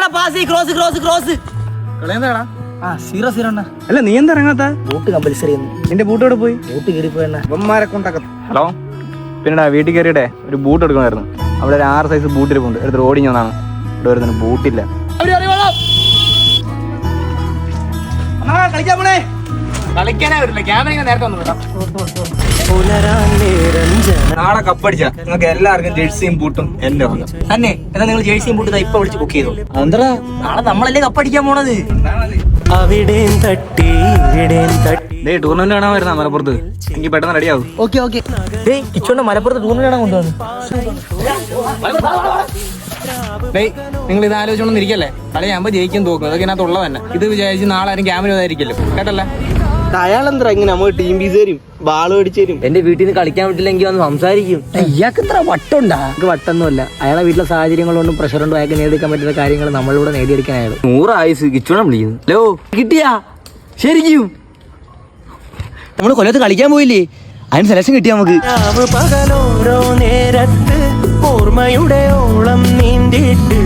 കളിക്കടാ pass cross cross cross ആ zero zero അല്ല നീ എന്താ ഇറങ്ങാത്ത? ബൂട്ട് കമ്പൽസറി നിന്റെ ബൂട്ട് എവിടെ പോയി? ബൂട്ട് കേറി കൊണ്ടൊക്കെ ഹലോ? പിന്നെടാ വീട്ടിൽ കയറിയിട്ടെ ഒരു ബൂട്ട് എടുക്കണമായിരുന്നു. അവിടെ ഒരു ആറ് സൈസ് ബൂട്ട് ഇരിപ്പുണ്ട്. എടുത്ത് ഓടി വന്നാണ്. ഇവിടെ വരുന്നതിന് ബൂട്ടില്ല കളിക്കാൻ പോണേ. കളിക്കാനേ വരില്ല? ക്യാമറ നേരത്തെ നാളെ കപ്പടിച്ച നിങ്ങൾക്ക് എല്ലാവർക്കും ജേഴ്സിയും ബൂട്ടും എന്റെ വന്നു തന്നെ എന്നാ നിങ്ങൾ ജേഴ്സിയും ബൂട്ട് ഇപ്പൊ വിളിച്ച് ബുക്ക് ചെയ്തു? എന്താ നാളെ നമ്മളല്ലേ കപ്പടിക്കാൻ പോണത്? അവിടെയും തട്ടി ഇവിടെയും തട്ടി. ഡേ ടൂർണമെന്റ് കാണാൻ വരുന്ന മലപ്പുറത്ത്. എനിക്ക് പെട്ടെന്ന് റെഡിയാവും ഓക്കെ ഓക്കെ. ഡേയ് കിച്ചോണ്ട് മലപ്പുറത്ത് ടൂർണമെന്റ് കാണാൻ കൊണ്ടുവന്നു. നിങ്ങൾ ഇത് ആലോചിച്ചോണ്ടിരിക്കല്ലേ കളി കളിയാകുമ്പോ ജയിക്കും തോക്കും. അതൊക്കെ ഇതിനകത്ത് ഉള്ളത് തന്നെ. ഇത് വിചാരിച്ച് നാളെ ആരും ക്യാമറ ഇതായിരിക്കല്ലോ കേട്ടല്ലേ? അയാളെന്താ ഇങ്ങനെ നമ്മൾ ടീം പീസ് തരും? ബാൾ മേടിച്ചു തരും? എന്റെ വീട്ടിൽ നിന്ന് കളിക്കാൻ പറ്റില്ലെങ്കിൽ വന്ന് സംസാരിക്കും. ഇയാൾക്ക് ഇത്ര വട്ടുണ്ടാ? നമുക്ക് വട്ടൊന്നുമല്ല. അയാളെ വീട്ടിലെ സാഹചര്യങ്ങൾ കൊണ്ടും പ്രഷർ ഉണ്ടോ അയാൾക്ക് നേടിയെടുക്കാൻ പറ്റുന്ന കാര്യങ്ങൾ നമ്മളിവിടെ നേടിയെടുക്കാൻ അയാൾ. നൂറ് ആയുസ് കിച്ചോണം വിളിക്കുന്നു. ഹലോ കിട്ടിയാ? ശരിക്കും. നമ്മൾ കൊല്ലത്ത് കളിക്കാൻ പോയില്ലേ? അതിന് സെലക്ഷൻ കിട്ടിയ നമുക്ക്. പകലോരോ നേരത്ത് ഓർമ്മയുടെ ഓളം നീന്തിയിട്ട്